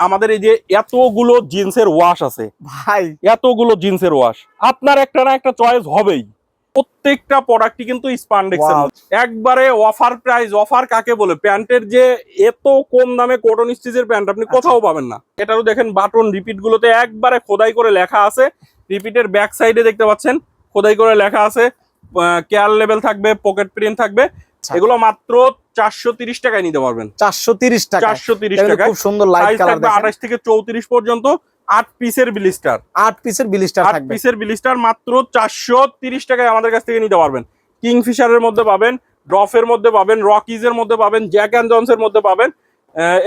আমাদের এই যে এতগুলো জিন্সের ওয়াশ আছে। ভাই। এতগুলো জিন্সের ওয়াশ আপনার একটা না একটা চয়েস হবেই। প্রত্যেকটা প্রোডাক্টই কিন্তু স্পান্ডেক্সের. একবারে অফার প্রাইস অফার কাকে বলে? প্যান্টের যে এত কম দামে কটন স্টিচের প্যান্ট আপনি আচ্ছা। কোথাও পাবেন না। এটারও দেখেন বাটন রিপিট গুলোতে একবারে খোদাই করে লেখা আছে। রিপিটের ব্যাক সাইডে দেখতে পাচ্ছেন খোদাই করে লেখা আছে। কেয়ার লেভেল থাকবে পকেট প্রিন্ট থাকবে। এগুলো মাত্র চারশো তিরিশ টাকায় নিতে পারবেন। চারশো তিরিশ টাকা চারশো তিরিশ টাকা খুব সুন্দর লাইট কালার আঠাশ থেকে চৌত্রিশ পর্যন্ত আট পিসের বিলিস্টার আট পিসের বিলিস্টার আট পিসের বিলিস্টার মাত্র চারশো তিরিশ টাকায় আমাদের কাছ থেকে নিতে পারবেন। কিংফিশারের মধ্যে পাবেন ড্রফের মধ্যে পাবেন রকিজের মধ্যে পাবেন জ্যাক অ্যান্ড জনসের মধ্যে পাবেন।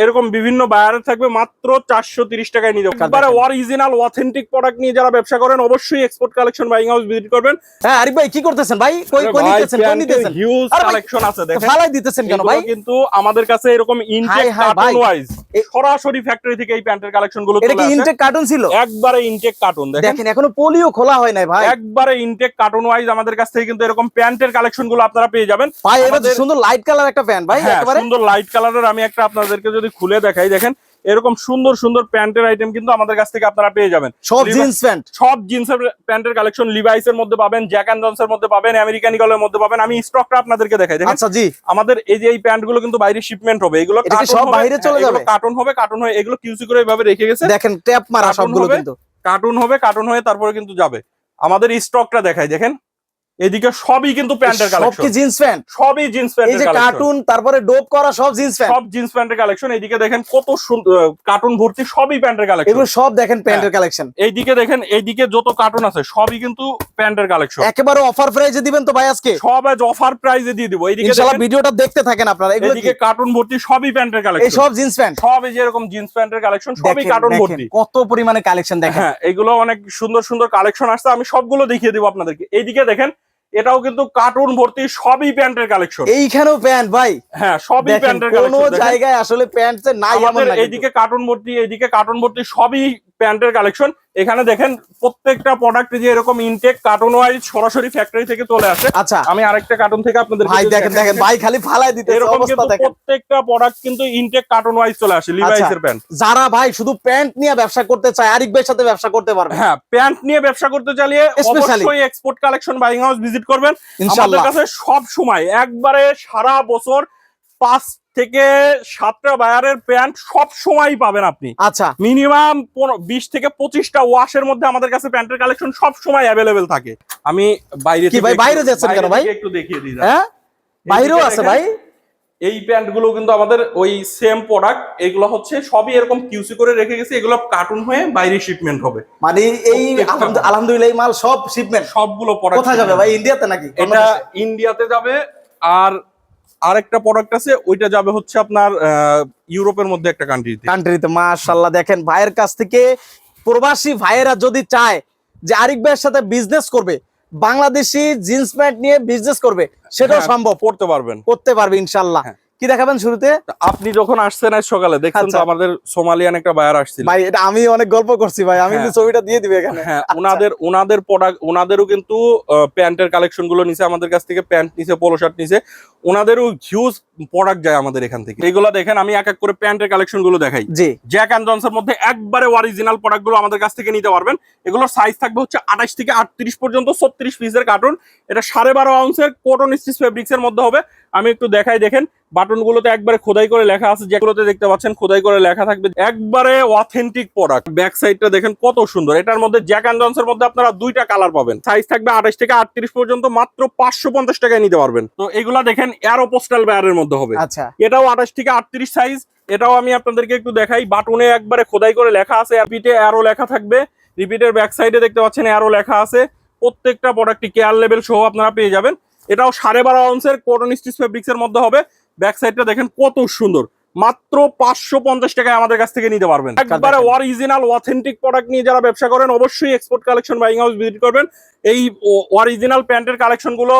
এরকম বিভিন্ন বায়ার থাকবে মাত্র চারশো তিরিশ টাকায় নিয়ে যাবে অরিজিনাল অথেন্টিক প্রোডাক্ট নিয়ে যারা ব্যবসা করেন অবশ্যই export collection buying house visit করবেন। হ্যাঁ আরিফ ভাই কি করতেছেন ভাই? কই কই নিতেছেন? কই নিতেছেন? হিউজ কালেকশন আছে দেখেন। ফালাই দিতেছেন কেন ভাই? কিন্তু আমাদের কাছে এরকম ইনটেক কার্টুন ওয়াইজ সরাসরি ফ্যাক্টরি থেকে এই প্যান্টের কালেকশনগুলো এটা কি ইনটেক কার্টুন ছিল? একবারে ইনটেক কার্টুন দেখেন। এখনও পোলিও খোলা হয় নাই ভাই। একবারে ইনটেক কার্টুন ওয়াইজ আমাদের কাছ থেকে কিন্তু এরকম প্যান্টের কালেকশনগুলো আপনারা পেয়ে যাবেন। ভাই সুন্দর লাইট কালার একটা প্যান্ট ভাই হ্যাঁ সুন্দর লাইট কালারের আমি একটা আপনাদেরকে যদি খুলে দেখাই দেখেন। এরকম সুন্দর সুন্দর প্যান্টের আইটেম কিন্তু আমাদের কাছ থেকে আপনারা পেয়ে যাবেন। সব জিন্স প্যান্ট সব জিন্সের প্যান্টের কালেকশন লিভাইস এর মধ্যে পাবেন জ্যাক অ্যান্ড জনসের মধ্যে পাবেন আমেরিকান ইগলের মধ্যে পাবেন। আমি স্টকটা আপনাদেরকে দেখাই দেখেন। আচ্ছা জি। আমাদের এই যে এই প্যান্টগুলো কিন্তু বাইরে শিপমেন্ট হবে। এগুলো সব বাইরে চলে যাবে? কার্টুন হবে কার্টুন হয়ে এগুলো কিউসি করে এভাবে রেখে গেছে। দেখেন ট্যাপ মারা সবগুলো হবে? কিন্তু। কার্টুন হবে কার্টুন হয়ে তারপরে কিন্তু যাবে। আমাদের স্টকটা দেখাই দেখেন। এদিকে সবই কিন্তু প্যান্টের কালেকশন জিন্স প্যান্ট সবই জিন্স এই যে কার্টুন তারপরে ডোপ করা সব জিন্স প্যান্ট সব জিন্স প্যান্টের কালেকশন এইদিকে দেখেন কত সুন্দর কার্টুন ভর্তি সবই প্যান্টের কালেকশন এগুলো সব দেখেন প্যান্টের। কালেকশন এইদিকে দেখেন এইদিকে যত কার্টুন আছে সবই কিন্তু প্যান্টের কালেকশন একেবারে অফার প্রাইজে দিবেন তো ভাই আজকে? সব আজ অফার প্রাইজে দিয়ে দিব। এইদিকে ইনশাআল্লাহ ভিডিওটা দেখতে থাকেন আপনারা। এগুলো? এইদিকে কার্টুন ভর্তি সবই প্যান্টের এই কালেকশন সব জিন্স প্যান্ট সব এই যে জিন্স প্যান্টের কালেকশন সবই কার্টুন ভর্তি। কত পরিমাণে কালেকশন দেখেন। হ্যাঁ এগুলো অনেক সুন্দর সুন্দর কালেকশন আসছে। আমি সবগুলো দেখিয়ে দিব আপনাদেরকে। এইদিকে দেখেন এটাও কিন্তু কার্টুন ভর্তি সবই প্যান্টের কালেকশন এইখানেও প্যান্ট ভাই। হ্যাঁ সবই প্যান্ট প্যান্টের কালেকশন কোনো জায়গায় আসলে প্যান্ট নাই এমন না এইদিকে কার্টুন ভর্তি এইদিকে কার্টুন ভর্তি সবই প্যান্টের কালেকশন। এখানে দেখেন প্রত্যেকটা প্রোডাক্ট যে এরকম ইনটেক কার্টুন ওয়াইজ সরাসরি ফ্যাক্টরি থেকে চলে আসে। আচ্ছা। আমি আরেকটা কার্টুন থেকে আপনাদের ভাই দেখেন দেখেন ভাই খালি ফালাই দিতে এরকম কিন্তু প্রত্যেকটা প্রোডাক্ট কিন্তু ইনটেক কার্টুন ওয়াইজ চলে আসে লিভাইস এর প্যান্ট যারা ভাই শুধু প্যান্ট নিয়ে ব্যবসা করতে চায় আরিক ভাইয়ের সাথে ব্যবসা করতে পারবে। হ্যাঁ প্যান্ট নিয়ে ব্যবসা করতে চালিয়ে অবশ্যই export collection buying house visit করবেন। আমাদের কাছে সব সময় একবারে সারা বছর পাঁচ থেকে সাতটা বায়ারের প্যান্ট সব সময় পাবেন আপনি। আচ্ছা। মিনিমাম বিশ থেকে পঁচিশটা ওয়াশের মধ্যে আমাদের কাছে প্যান্টের কালেকশন সব সময় অ্যাভেলেবেল থাকে। আমি বাইরে কি ভাই, বাইরে যাচ্ছেন কেন ভাই? একটু দেখিয়ে দিই হ্যাঁ? বাইরেও আছে ভাই? এই প্যান্টগুলো কিন্তু আমাদের ওই সেম প্রোডাক্ট এগুলো হচ্ছে সবই এরকম কিউসি করে রেখে গেছে এগুলো কার্টুন হয়ে বাইরে শিপমেন্ট হবে। মানে এই। আলহামদুলিল্লাহ এই মাল সব শিপমেন্ট সবগুলো প্রোডাক্ট কোথায় যাবে ভাই ইন্ডিয়াতে নাকি? এটা ইন্ডিয়াতে যাবে আর আরেকটা প্রোডাক্ট আছে ওইটা যাবে হচ্ছে আপনার ইউরোপের মধ্যে একটা কান্ট্রিতে কান্ট্রিতে মাশাল্লাহ দেখেন ভাইয়ের কাছ থেকে প্রবাসী ভাইয়েরা যদি চায় যে আরিক ভাইয়ের সাথে বিজনেস করবে বাংলাদেশি জিন্স প্যান্ট নিয়ে বিজনেস করবে সেটাও হ্যাঁ, সম্ভব। পড়তে পারবেন। করতে পারবে ইনশাল্লাহ হ্যাঁ। কি দেখাবেন শুরুতে? আপনি যখন আসছেন আজ সকালে দেখছেন তো আচ্ছা। আমাদের সোমালিয়ান একটা বায়ার আসছিল। ভাই এটা আমি অনেক গল্প করছি ভাই আমি হ্যাঁ। ছবিটা দিয়ে দিবে এখানে। হ্যাঁ আচ্ছা। ওনাদের ওনাদের প্রোডাক্ট ওনাদেরও কিন্তু প্যান্টের কালেকশনগুলো নিছে আমাদের কাছ থেকে প্যান্ট নিছে পোলো শার্ট নিছে। ওনাদেরও হিউজ প্রোডাক্ট যায় আমাদের এখান থেকে। এইগুলো দেখেন আমি এক এক করে প্যান্টের কালেকশনগুলো দেখাই। জি। জ্যাক অ্যান্ড জনসের মধ্যে একবারে অরিজিনাল প্রোডাক্টগুলো আমাদের কাছ থেকে নিতে পারবেন। এগুলোর সাইজ থাকবে হচ্ছে আঠাশ থেকে আটত্রিশ পর্যন্ত ছত্রিশ পিসের কার্টুন এটা সাড়ে বারো আউন্সের কোটন স্টিচ ফেব্রিক্স এর মধ্যে হবে। আমি একটু দেখাই দেখেন। বাটন গুলোতে একবারে খোদাই করে লেখা আছে যেগুলোতে দেখতে পাচ্ছেন খোদাই করে লেখা থাকবে। একবারে অথেন্টিক প্রোডাক্ট ব্যাক সাইডটা দেখেন কত সুন্দর। এটার মধ্যে জ্যাক অ্যান্ড জনসের মধ্যে আপনারা দুইটা কালার পাবেন। সাইজ থাকবে আঠাশ থেকে আটত্রিশ পর্যন্ত মাত্র পাঁচশো পঞ্চাশ টাকায় নিতে পারবেন। তো এগুলা দেখেন এরো পোস্টাল ব্যারের মধ্যে হবে। আচ্ছা। এটাও আঠাশ থেকে আটত্রিশ সাইজ এটাও আমি আপনাদেরকে একটু দেখাই। বাটনে একবারে খোদাই করে লেখা আছে। রিপিটে অ্যারো লেখা থাকবে। রিপিটের ব্যাক সাইডে দেখতে পাচ্ছেন অ্যারো লেখা আছে। প্রত্যেকটা প্রোডাক্টই কেয়ার লেভেল সহ আপনারা পেয়ে যাবেন। এটাও সাড়ে বারো আউন্সের কটন স্টিচ ফেব্রিক্স এর মধ্যে হবে। ব্যাক সাইডটা দেখেন কত সুন্দর। মাত্র পাঁচশো পঞ্চাশ টাকায় আমাদের কাছ থেকে নিতে পারবেন। একবারে অরিজিনাল অথেন্টিক প্রোডাক্ট নিয়ে যারা ব্যবসা করেন অবশ্যই export collection buying house visit করবেন। এই অরিজিনাল প্যান্টের কালেকশনগুলো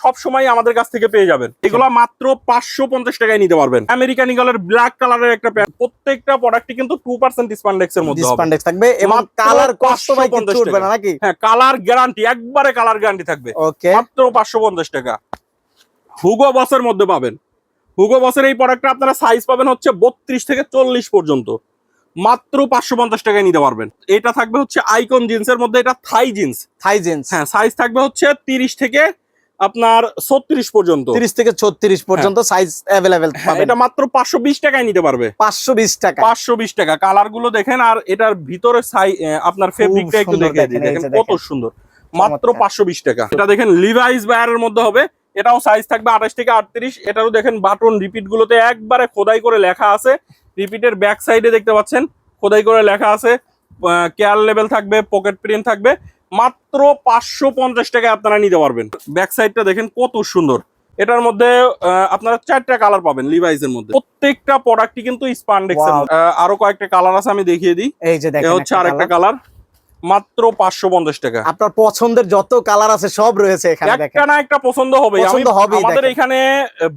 সব সময় আমাদের কাছ থেকে পেয়ে যাবেন। এগুলো মাত্র পাঁচশো পঞ্চাশ টাকায় নিতে পারবেন। আমেরিকান ইগলের ব্ল্যাক কালারের একটা প্যান্ট প্রত্যেকটা প্রোডাক্টই কিন্তু টু পার্সেন্ট স্পান্ডেক্স এর মধ্যে ডিসপান্ডেক্স থাকবে এবং কালার কষ্ট ভাই 550 উঠবে না নাকি? হ্যাঁ কালার গ্যারান্টি একবারে কালার গ্যারান্টি থাকবে। মাত্র পাঁচশো পঞ্চাশ টাকা। হুগো বসের মধ্যে পাবেন। হুগো বসের এই প্রোডাক্টটা আপনারা সাইজ পাবেন হচ্ছে বত্রিশ থেকে চল্লিশ পর্যন্ত। মাত্র পাঁচশো পঞ্চাশ টাকায় নিতে পারবেন। এটা থাকবে হচ্ছে আইকন জিন্সের মধ্যে এটা থাই জিন্স থাই জেন্স হ্যাঁ সাইজ থাকবে হচ্ছে তিরিশ থেকে আপনার ছত্রিশ পর্যন্ত। তিরিশ থেকে ছত্রিশ পর্যন্ত সাইজ অ্যাভেলেবেল হ্যাঁ, এটা মাত্র পাঁচশো বিশ টাকায় নিতে পারবে। পাঁচশো বিশ টাকা পাঁচশো বিশ টাকা। কালারগুলো দেখেন আর এটার ভিতরে সাই আপনার ফেব্রিকটা একটু দেখে দেখেন, কত সুন্দর। মাত্র পাঁচশো বিশ টাকা। এটা দেখেন লিভাইস বায়ারের মধ্যে হবে। এটাও সাইজ থাকবে আঠাশ থেকে আটত্রিশ। এটারও দেখেন বাটন রিপিট গুলোতে একবারে খোদাই করে লেখা আছে। রিপিটের ব্যাক সাইডে দেখতে পাচ্ছেন খোদাই করে লেখা আছে। কেয়ার লেভেল থাকবে পকেট প্রিন্ট থাকবে। মাত্র পাঁচশো পঞ্চাশ টাকায় আপনারা নিতে পারবেন। ব্যাক সাইডটা দেখেন কত সুন্দর। এটার মধ্যে আপনারা চারটা কালার পাবেন লিভাইস এর মধ্যে। প্রত্যেকটা প্রোডাক্টই কিন্তু স্পান্ডেক্স. আরও কয়েকটা কালার আছে আমি দেখিয়ে দিই। এই যে হচ্ছে একটা আরেকটা কালার মাত্র পাঁচশো পঞ্চাশ টাকা। আপনার পছন্দের যত কালার আছে সব রয়েছে এখানে একটা না একটা পছন্দ হবে আমাদের এখানে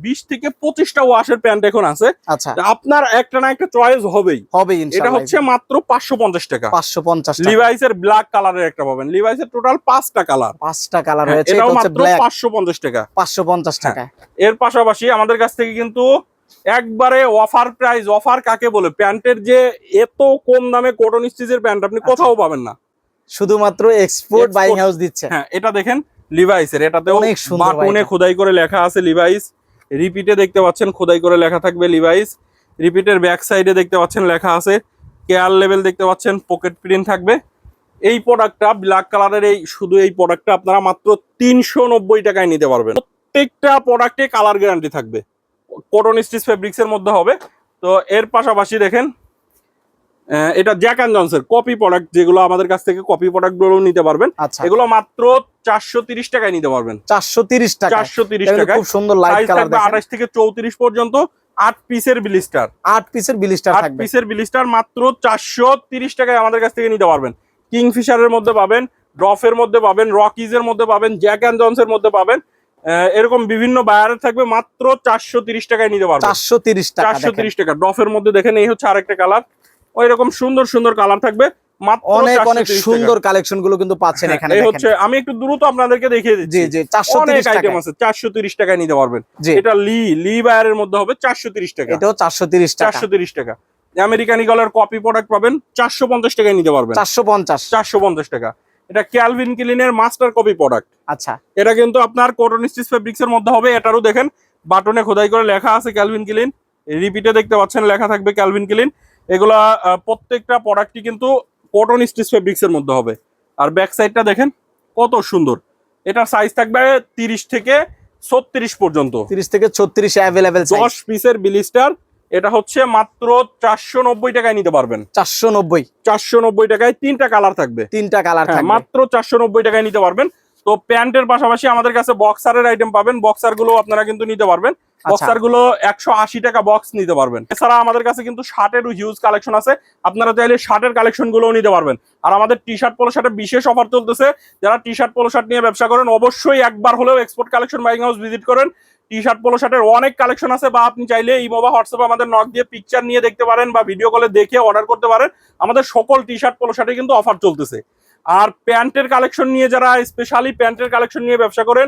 বিশ থেকে পঁচিশটা ওয়াশের প্যান্ট এখন আছে। আচ্ছা। আপনার একটা না একটা চয়েস হবেই। হবে এটা হচ্ছে মাত্র পাঁচশো পঞ্চাশ টাকা। পাঁচশো পঞ্চাশ লিভাইস এর ব্ল্যাক কালারের একটা পাবেন। লিভাইস এর টোটাল পাঁচটা কালার পাঁচটা কালার রয়েছে এটাও মাত্র পাঁচশো পঞ্চাশ টাকা। পাঁচশো পঞ্চাশ হ্যাঁ। টাকা এর পাশাপাশি আমাদের কাছ থেকে কিন্তু একবারে অফার প্রাইস অফার কাকে বলে? প্যান্টের যে এত কম দামে কটন স্টিচের প্যান্ট আপনি আচ্ছা। কোথাও পাবেন না। শুধুমাত্র এক্সপোর্ট বাইং হাউস দিচ্ছে। হ্যাঁ এটা দেখেন লিভাইসের এটাতেও বাটনে খোদাই করে লেখা আছে লিভাইস রিপিটে দেখতে পাচ্ছেন খোদাই করে লেখা থাকবে লিভাইস রিপিটের ব্যাক সাইডে দেখতে পাচ্ছেন লেখা আছে কেয়ার লেভেল দেখতে পাচ্ছেন পকেট প্রিন্ট থাকবে। এই প্রোডাক্টটা ব্ল্যাক কালারের এই শুধু এই প্রোডাক্টটা আপনারা মাত্র তিনশো নব্বই টাকায় নিতে পারবেন। প্রত্যেকটা প্রোডাক্টে কালার গ্যারান্টি থাকবে। কটন স্টিচ ফেব্রিক্স এর মধ্যে হবে। তো এর পাশাপাশি দেখেন এটা জ্যাক অ্যান্ড জনসের কপি প্রোডাক্ট যেগুলো আমাদের কাছ থেকে কপি প্রোডাক্টগুলো নিতে পারবেন। আচ্ছা। এগুলো মাত্র চারশো তিরিশ টাকায় নিতে পারবেন। চারশো তিরিশ টাকা। চারশো তিরিশ টাকায়। খুব সুন্দর লাইট কালার আঠাশ থেকে চৌত্রিশ পর্যন্ত আট পিসের বিলিস্টার আট পিসের বিলিস্টার আট পিসের বিলিস্টার মাত্র চারশো তিরিশ টাকায় আমাদের কাছ থেকে নিতে পারবেন। কিংফিশারের মধ্যে পাবেন ড্রফের মধ্যে পাবেন রকিজের মধ্যে পাবেন জ্যাক অ্যান্ড জনসের মধ্যে পাবেন। আহ, এরকম বিভিন্ন বায়ারের থাকবে মাত্র চারশো তিরিশ টাকায় নিতে পারবেন। চারশো তিরিশ টাকা চারশো তিরিশ টাকা। ড্রফের মধ্যে দেখেন এই হচ্ছে আরেকটা কালার ওই রকম সুন্দর সুন্দর কালার থাকবে। মাত্র অনেক 430 অনেক। সুন্দর কালেকশনগুলো কিন্তু পাচ্ছেন হ্যাঁ, এখানে এই হচ্ছে আমি একটু দ্রুত আপনাদেরকে দেখিয়ে জি দিচ্ছি। জি চারশো অনেক তিরিশ আইটেম আছে চারশো তিরিশ টাকায় নিতে পারবেন। এটা লি লি বায়ারের মধ্যে হবে চারশো তিরিশ টাকা। এটাও চারশো তিরিশ টাকা। চারশো তিরিশ টাকা। আমেরিকান ইগলের কপি প্রোডাক্ট পাবেন চারশো পঞ্চাশ টাকায় নিতে পারবেন। চারশো পঞ্চাশ। চারশো পঞ্চাশ টাকা। এটা ক্যালভিন ক্লিনের মাস্টার কপি প্রোডাক্ট আচ্ছা। এটা কিন্তু আপনার কটন স্টিচ ফেব্রিক্স এর মধ্যে হবে এটারও দেখেন বাটনে খোদাই করে লেখা আছে ক্যালভিন ক্লিন রিপিটে দেখতে পাচ্ছেন লেখা থাকবে ক্যালভিন ক্লিন এগুলা প্রত্যেকটা প্রোডাক্টই কিন্তু কটন স্টিচ ফেব্রিক্স এর মধ্যে হবে। আর ব্যাক সাইডটা দেখেন কত সুন্দর। এটার সাইজ থাকবে তিরিশ থেকে ছত্রিশ পর্যন্ত। তিরিশ থেকে ছত্রিশ অ্যাভেলেবেল দশ পিসের বিলিস্টার এটা হচ্ছে মাত্র চারশো নব্বই টাকায় নিতে পারবেন। চারশো নব্বই চারশো নব্বই টাকায় তিনটা কালার থাকবে। তিনটা কালার হ্যাঁ, থাকবে। মাত্র চারশো নব্বই টাকায় নিতে পারবেন। তো প্যান্টের পাশাপাশি আমাদের কাছে বক্সারের আইটেম পাবেন। বক্সারগুলো আপনারা কিন্তু নিতে পারবেন। আচ্ছা। বক্সারগুলো একশো আশি টাকা বক্স নিতে পারবেন। এছাড়া আমাদের কাছে কিন্তু শার্টেরও হিউজ কালেকশন আছে। আপনারা চাইলে শার্টের কালেকশন গুলোও নিতে পারবেন। আর আমাদের টি শার্ট পোলো শার্টের বিশেষ অফার চলতেছে। যারা টি শার্ট পোলো শার্ট নিয়ে ব্যবসা করেন অবশ্যই একবার হলেও export collection buying house visit করেন। টি শার্ট পোলো শার্টের অনেক কালেকশন আছে বা আপনি চাইলে এই মোবা হোয়াটসঅ্যাপে আমাদের নক দিয়ে পিকচার নিয়ে দেখতে পারেন বা ভিডিও কলে দেখে অর্ডার করতে পারেন। আমাদের সকল টি শার্ট পোলো শার্টে কিন্তু অফার চলতেছে। আর প্যান্টের কালেকশন নিয়ে যারা স্পেশালি প্যান্টের কালেকশন নিয়ে ব্যবসা করেন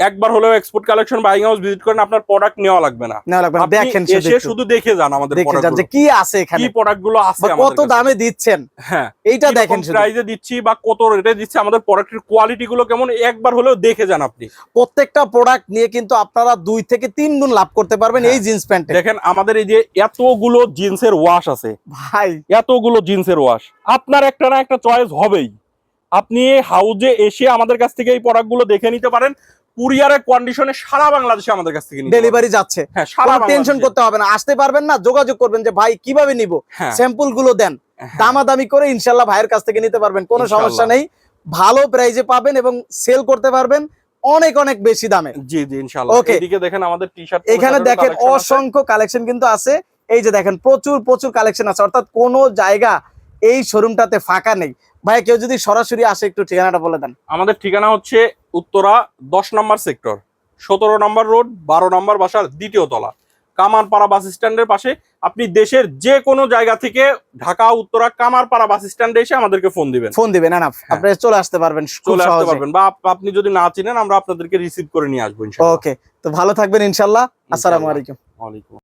একবার হলেও export collection buying house visit করেন আপনার প্রোডাক্ট নেওয়া লাগবে না। নেওয়া লাগবে না। দেখেন শুধু এসে শুধু দেখে যান আমাদের দেখে যান যে প্রোডাক্ট কি আছে এখানে। কি প্রোডাক্টগুলো আছে কত দামে দিচ্ছেন? হ্যাঁ। এইটা দেখেন শুধু। প্রাইজে দিচ্ছি বা কত রেটে দিচ্ছি আমাদের প্রোডাক্টের কোয়ালিটি গুলো কেমন একবার হলেও দেখে যান আপনি। প্রত্যেকটা প্রোডাক্ট নিয়ে কিন্তু আপনারা দুই থেকে তিন গুণ লাভ করতে পারবেন। এই জিন্স প্যান্টে দেখেন আমাদের এই যে এতগুলো জিন্সের ওয়াশ আছে ভাই। এতগুলো জিন্সের ওয়াশ আপনার একটা না একটা চয়েস হবেই। আপনি হাউজে এসে আমাদের কাছ থেকে এই প্রোডাক্টগুলো দেখে নিতে পারেন কুরিয়ারের কন্ডিশনে সারা বাংলাদেশে আমাদের কাছ থেকে ডেলিভারি যাচ্ছে। হ্যাঁ সারা টেনশন করতে হবে না। আসতে পারবেন না যোগাযোগ করবেন যে ভাই কীভাবে নিব? স্যাম্পলগুলো দেন। হ্যাঁ। দামাদামি করে ইনশাল্লাহ ভাইয়ের কাছ থেকে নিতে পারবেন। কোনো সমস্যা নেই। ভালো প্রাইজে পাবেন এবং সেল করতে পারবেন অনেক অনেক বেশি দামে। জি জি ইনশাআল্লাহ Okay. এদিকে দেখেন আমাদের টি শার্ট এখানে দেখেন অসংখ্য কালেকশন কিন্তু আছে। এই যে দেখেন প্রচুর প্রচুর কালেকশন আছে। অর্থাৎ কোন জায়গা এই শোরুমটাতে ফাঁকা নেই। ভাই কেউ যদি সরাসরি আসে একটু ঠিকানাটা বলে দেন। আমাদের ঠিকানা হচ্ছে উত্তরা দশ নম্বর সেক্টর সতেরো নম্বর রোড বারো নম্বর বাসার দ্বিতীয় তলা। কামারপাড়া বাস স্ট্যান্ডের পাশে আপনি দেশের যে কোনো জায়গা থেকে ঢাকা উত্তরা কামারপাড়া বাস স্ট্যান্ডে এসে আমাদেরকে ফোন দিবেন। ফোন দিবেন না আপনি চলে আসতে পারবেন চলে আসতে পারবেন বা আপ- আপনি যদি না চিনেন আমরা আপনাদেরকে রিসিভ করে নিয়ে আসব ইনশাআল্লাহ ওকে তো ভালো থাকবেন ইনশাল্লাহ। আসসালামু। আলাইকুম। ওয়ালাইকুম